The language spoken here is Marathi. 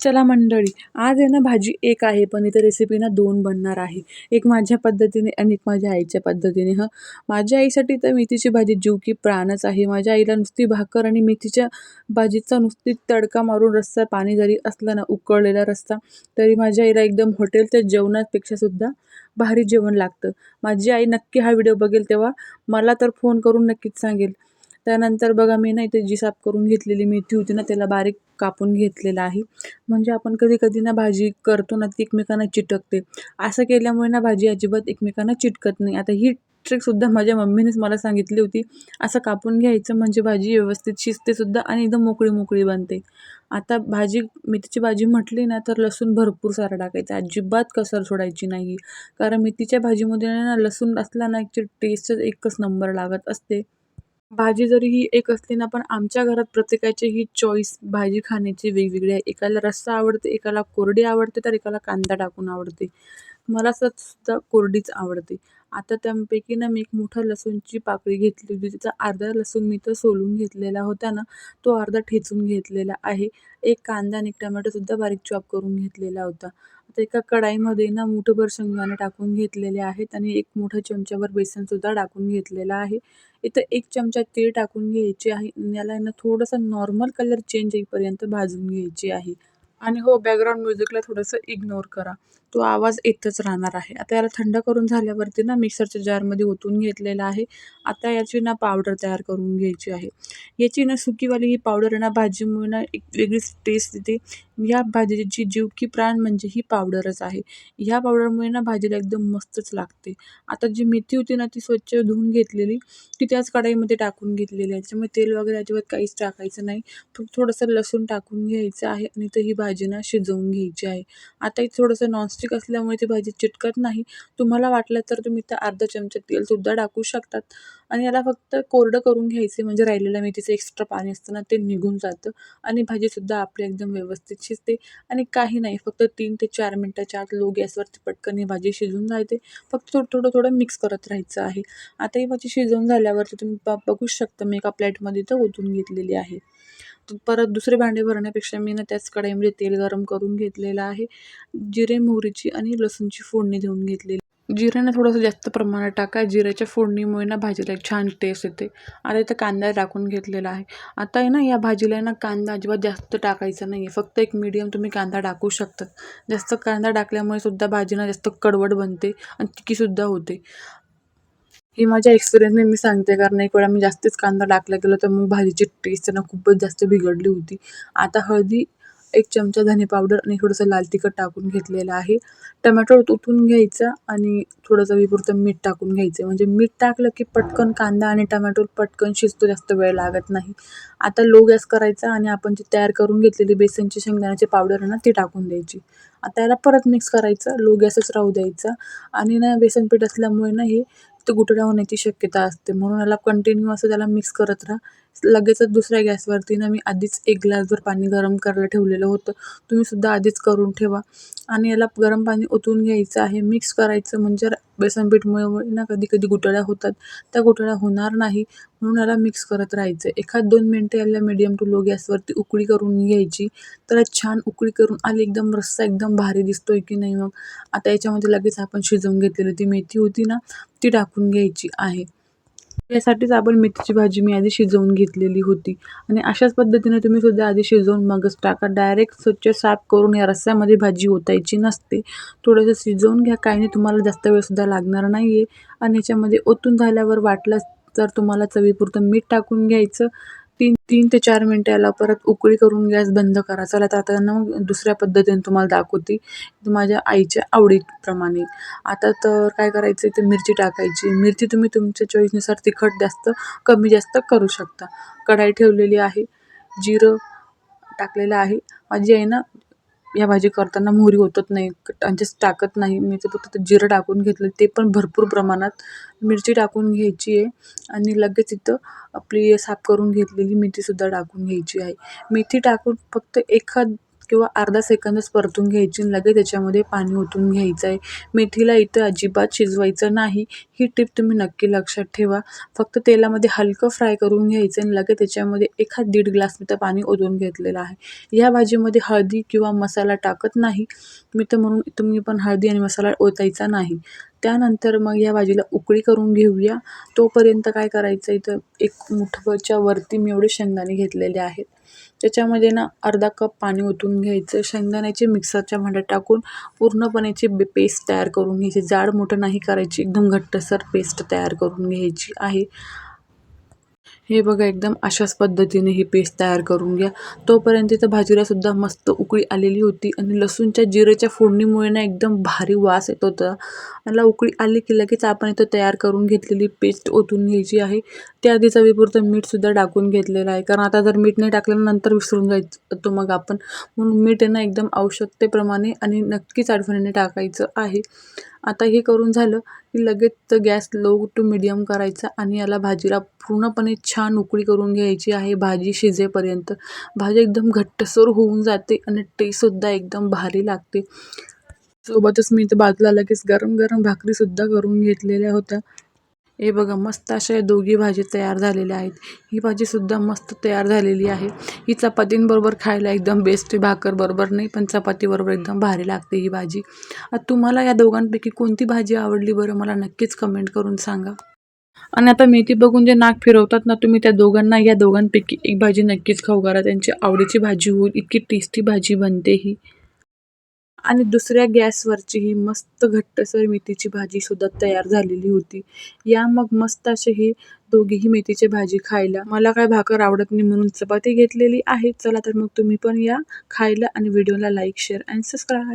चला मंडळी आज आहे ना भाजी एक आहे पण इथं रेसिपी ना दोन बनणार आहे. एक माझ्या पद्धतीने आणि एक माझ्या आईच्या पद्धतीने हं. माझ्या आईसाठी तर मेथीची भाजी जीव की प्राणच आहे. माझ्या आईला नुसती भाकर आणि मेथीच्या भाजीचा नुसती तडका मारून रस्सा पाणी जरी असला ना उकळलेला रस्सा तरी माझ्या आईला एकदम हॉटेलच्या जेवणापेक्षासुद्धा भारी जेवण लागतं. माझी आई नक्की हा व्हिडिओ बघेल तेव्हा. मला तर फोन करून नक्कीच सांगेल. त्यानंतर बघा मी ना इथे जी साफ करून घेतलेली मेथी होती ना त्याला बारीक कापून घेतलेलं आहे. म्हणजे आपण कधी कधी ना भाजी करतो ना ती एकमेकांना चिटकते. असं केल्यामुळे ना भाजी अजिबात एकमेकांना चिटकत नाही. आता ही ट्रिकसुद्धा माझ्या मम्मीनेच मला सांगितली होती. असं कापून घ्यायचं म्हणजे भाजी व्यवस्थित शिजतेसुद्धा आणि एकदम मोकळी मोकळी बनते. आता भाजी मेथीची भाजी म्हटली ना तर लसूण भरपूर सारा टाकायचा. अजिबात कसर सोडायची नाही. कारण मेथीच्या भाजीमध्ये ना लसूण असला ना ॲक्च्युली टेस्टच एकच नंबर लागत असते. भाजी जरी ही एक असली ना पण आमच्या घरात प्रत्येकाची ही चॉईस भाजी खाण्याची वेगवेगळी आहे. एकाला रस्सा आवडते एकाला कोरडी आवडते तर एकाला कांदा टाकून आवडते. मला सुद्धा कोरडीच आवडते. आता त्यापैकी ना मी एक मोठा लसूणची पाकळी घेतली होती. तिचा अर्धा लसूण मी तर सोलून घेतलेला होता ना तो अर्धा ठेचून घेतलेला आहे. एक कांदा आणि एक टमॅटोसुद्धा बारीक चॉप करून घेतलेला होता. आता एका कढाईमध्ये ना मुठभर शेंगदाणे टाकून घेतलेले आहेत आणि एक मोठा बेसन बेसनसुद्धा टाकून घेतलेलं आहे. इथं एक चमचा तेल टाकून घ्यायचे आहे. याला ना थोडासा नॉर्मल कलर चेंज येईपर्यंत भाजून घ्यायचे आहे. आणि हो बॅकग्राऊंड म्युझिकला थोडंसं इग्नोर करा. तो आवाज येतच राहणार आहे. आता याला थंड करून झाल्यावरती ना मिक्सरच्या जारमध्ये ओतून घेतलेला आहे. आता याची ना पावडर तयार करून घ्यायची आहे. याची ना सुकीवाली ही पावडर ना भाजीमुळे ना एक वेगळीच टेस्ट देते. या भाजीची जीव की प्राण म्हणजे ही पावडरच आहे. ह्या पावडरमुळे ना भाजीला एकदम मस्तच लागते. आता जी मेथी होती ना ती स्वच्छ धुवून घेतलेली ती त्याच कढाईमध्ये टाकून घेतलेली आहे. त्याच्यामुळे तेल वगैरे अजिबात काहीच टाकायचं नाही. फक्त थोडंसं लसूण टाकून घ्यायचं आहे आणि तर ही भाजी ना शिजवून घ्यायची आहे. आता एक थोडंसं नॉनस्टिक असल्यामुळे ती भाजी चिटकत नाही. तुम्हाला वाटलं तर तुम्ही त्या अर्धा चमचा तेलसुद्धा टाकू शकतात. आणि याला फक्त कोरडं करून घ्यायचे म्हणजे राहिलेलं मेथीचं एक्स्ट्रा पाणी असतं ना ते निघून जातं. आणि भाजीसुद्धा आपली एकदम व्यवस्थित शिजते. आणि काही नाही फक्त तीन ते चार मिनटाच्या आत लो गॅसवरती पटकन ही भाजी शिजून जाते. फक्त थोडं थोडं थोडं मिक्स करत राहायचं आहे. आता ही भाजी शिजवून झाल्यावरती तुम्ही ब बघू शकता मी एका प्लेटमध्ये तर ओतून घेतलेली आहे. परत दुसरे भांडे भरण्यापेक्षा मी ना त्याच कढईमध्ये तेल गरम करून घेतलेलं आहे. जिरे मोहरीची आणि लसूणची फोडणी देऊन घेतलेली. जिऱ्यानं थोडंसं जास्त प्रमाणात टाका. जिऱ्याच्या फोडणीमुळे ना भाजीला एक छान टेस्ट येते. आता इथं कांदा टाकून घेतलेला आहे. आता आहे ना या भाजीला ना कांदा अजिबात जास्त टाकायचा नाही आहे फक्त एक मीडियम तुम्ही कांदा टाकू शकता. जास्त कांदा टाकल्यामुळे सुद्धा भाजी ना जास्त कडवट बनते आणि तिखीसुद्धा होते. ही माझ्या एक्सपिरियन्सने मी सांगते कारण एक वेळा मी जास्तच कांदा टाकला गेलो तर मग भाजीची टेस्ट ना खूपच जास्त बिघडली होती. आता हळदी एक चमचा धने पावडर आणि थोडंसं लाल तिखट टाकून घेतलेलं आहे. टमॅटो तुटून घ्यायचा आणि थोडंसं विपुरतं मीठ टाकून घ्यायचं. म्हणजे मीठ टाकलं की पटकन कांदा आणि टमॅटो पटकन शिजतो जास्त वेळ लागत नाही. आता लो गॅस करायचा आणि आपण जी तयार करून घेतलेली बेसनची शेंगदाण्याची पावडर आहे ना ती टाकून द्यायची. आता याला परत मिक्स करायचं लो गॅसच राहू द्यायचा. आणि ना बेसन पीठ असल्यामुळे ना हे तो गुठळ्या होण्याची शक्यता असते. म्हणून याला कंटिन्यू असं त्याला मिक्स करत राहा. लगेचच दुसऱ्या गॅसवरती ना मी आधीच एक ग्लासभर पाणी गरम करायला ठेवलेलं होतं. तुम्हीसुद्धा आधीच करून ठेवा. आणि याला गरम पाणी ओतून घ्यायचं आहे. मिक्स करायचं म्हणजे बेसन पीठमुळे ना कधी कधी गुठळ्या होतात. त्या गुठळ्या होणार नाही. म्हणून याला मिक्स करत राहायचं. एखाद दोन मिनटं याला मिडियम टू लो गॅसवरती उकळी करून घ्यायची. तर छान उकळी करून आली एकदम रस्सा एकदम भारी दिसतोय की नाही मग? आता याच्यामध्ये लगेच आपण शिजवून घेतलेली ती मेथी होती ना ती टाकून घ्यायची आहे. यासाठीच आपण मेथीची भाजी मी आधी शिजवून घेतलेली होती. आणि अशाच पद्धतीने तुम्ही सुद्धा आधी शिजवून मगच टाका. डायरेक्ट स्वच्छ साफ करून या रस्स्यामध्ये भाजी ओतायची नसते. थोडंसं शिजवून घ्या. काही नाही तुम्हाला जास्त वेळसुद्धा लागणार नाही आहे आणि याच्यामध्ये ओतून झाल्यावर वाटलं तर तुम्हाला चवीपुरतं मीठ टाकून घ्यायचं. तीन तीन ते चार मिनटं याला परत उकळी करून गॅस बंद करा. चला तर आता ना मग दुसऱ्या पद्धतीने तुम्हाला दाखवते. माझ्या आईच्या आवडीप्रमाणे. आता तर काय करायचं ते मिरची टाकायची. मिरची तुम्ही तुमच्या चॉईसनुसार तिखट जास्त कमी जास्त करू शकता. कढाई ठेवलेली आहे जिरं टाकलेलं आहे. माझी आई ना या भाजी करताना मोहरी ओतत नाही म्हणजेच टाकत नाही. मी तर फक्त जिरं टाकून घेतलं. ते पण भरपूर प्रमाणात मिरची टाकून घ्यायची आहे. आणि लगेच तिथं आपली साफ करून घेतलेली मेथीसुद्धा टाकून घ्यायची आहे. मेथी टाकून फक्त एखाद किंवा अर्धा सेकंदच परतून घ्यायची आणि लगेच त्याच्यामध्ये पाणी ओतून घ्यायचं आहे मेथीला इथं अजिबात शिजवायचं नाही. ही टिप तुम्ही नक्की लक्षात ठेवा. फक्त तेलामध्ये हलकं फ्राय करून घ्यायचं आणि लगेच त्याच्यामध्ये एखाद दीड ग्लास मी तर पाणी ओतून घेतलेलं आहे. या भाजीमध्ये हळदी किंवा मसाला टाकत नाही. मी तर म्हणून तुम्ही पण हळदी आणि मसाला ओतायचा नाही. त्यानंतर मग या भाजीला उकळी करून घेऊया. तोपर्यंत काय करायचं इथं एक मुठभरच्या वरती मी एवढे शेंगदाणे घेतलेले आहेत. त्याच्यामध्ये ना अर्धा कप पाणी ओतून घ्यायचं. शेंगदाण्याचे मिक्सरच्या भांड्यात टाकून पूर्णपणे बे पेस्ट तयार करून घ्यायची. जाड मोठं नाही करायची. एकदम घट्टसर पेस्ट तयार करून घ्यायची आहे. हे बघा एकदम अशाच पद्धतीने ही पेस्ट तयार करून घ्या. तोपर्यंत इथं भाजीलासुद्धा मस्त उकळी आलेली होती आणि लसूणच्या जिरेच्या फोडणीमुळे ना एकदम भारी वास येत होता. मला उकळी आली की लगेच आपण इथं तयार करून घेतलेली पेस्ट ओतून घ्यायची आहे. त्याआधी चवीपुरतं मीठसुद्धा टाकून घेतलेलं आहे. कारण आता जर मीठ नाही टाकलं नंतर विसरून जायचं तो मग आपण. म्हणून मीठ आहे ना एकदम आवश्यकतेप्रमाणे आणि नक्कीच आठवणीने टाकायचं आहे. आता हे करून झालं की लगेच गॅस लो टू मिडियम करायचा आणि याला भाजीला पूर्णपणे छान उकळी करून घ्यायची आहे. भाजी शिजेपर्यंत. भाजी एकदम घट्टसर होऊन जाते आणि टेस्टसुद्धा एकदम भारी लागते. सोबतच मी इथं बाजूला लगेच गरम गरम भाकरीसुद्धा करून घेतलेल्या होत्या. हे बघा मस्त अशा या दोघी भाजी तयार झालेल्या आहेत. ही भाजीसुद्धा मस्त तयार झालेली आहे. ही चपातींबरोबर खायला एकदम बेस्ट भाकर बरोबर नाही पण चपातीबरोबर एकदम भारी लागते ही भाजी. तुम्हाला या दोघांपैकी कोणती भाजी आवडली बरं? मला नक्कीच कमेंट करून सांगा. आणि आता मेथी बघून जे नाक फिरवतात ना तुम्ही त्या दोघांना या दोघांपैकी एक भाजी नक्कीच खाऊ करा त्यांची आवडीची भाजी होईल. इतकी टेस्टी भाजी बनते ही. आणि दुसऱ्या गॅसवरची ही मस्त घट्टसर मेथीची भाजीसुद्धा तयार झालेली होती. या मग मस्त असे हे दोघीही मेथीची भाजी खायला. मला काय भाकर आवडत नाही म्हणून चपाती घेतलेली आहे. चला तर मग तुम्ही पण या खायला आणि व्हिडिओला लाईक शेअर अँड सबस्क्राईब